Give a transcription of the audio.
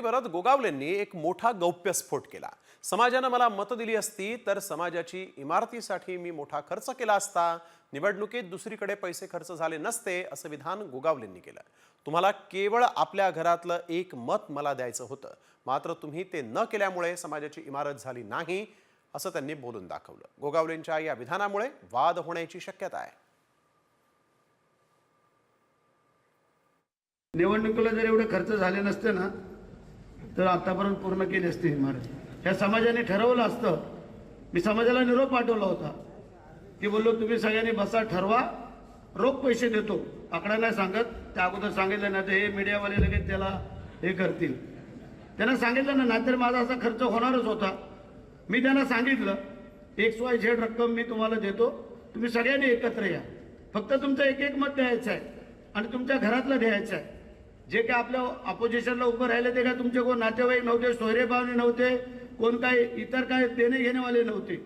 मुख्यमंत्रीपदात गोगावलेंनी एक मोठा गौप्यस्फोट केला. समाजानं मला मतं दिली असती तर समाजाची इमारतीसाठी मी मोठा खर्च केला असता. निवडणुकीत दुसरीकडे पैसे खर्च झाले नसते असं विधान गोगावलेंनी केलं. तुम्हाला केवळ आपल्या घरातलं एक मत मला द्यायचं होतं. मात्र तुम्ही ते न केल्यामुळे समाजाची इमारत झाली नाही असं त्यांनी बोलून दाखवलं. गोगावलेंच्या या विधानामुळे वाद होण्याची शक्यता आहे. निवडणुकीला जर एवढे खर्च झाले नसते ना तर आतापर्यंत पूर्ण केली असती इमारत. ह्या समाजाने ठरवलं असतं. मी समाजाला निरोप पाठवला होता. की बोललो तुम्ही सगळ्यांनी बसा ठरवा. रोख पैसे देतो. आकडा नाही सांगत. त्या अगोदर सांगितलं ना तर हे मीडियावाले लगेच त्याला हे करतील. त्यांना सांगितलं ना नाहीतर माझा असा खर्च होणारच होता. मी त्यांना सांगितलं एक्स वाय झेड रक्कम मी तुम्हाला देतो. तुम्ही सगळ्यांनी एकत्र या. फक्त तुमचं एक एक मत द्यायचं आहे आणि तुमच्या घरातलं द्यायचं आहे. जे काय आपल्या अपोजिशनला उभं राहिले ते काय तुमचे कोण नातेवाईक नव्हते सोयरे पाहुणे नव्हते कोण काही इतर काय देणे घेणेवाले नव्हते.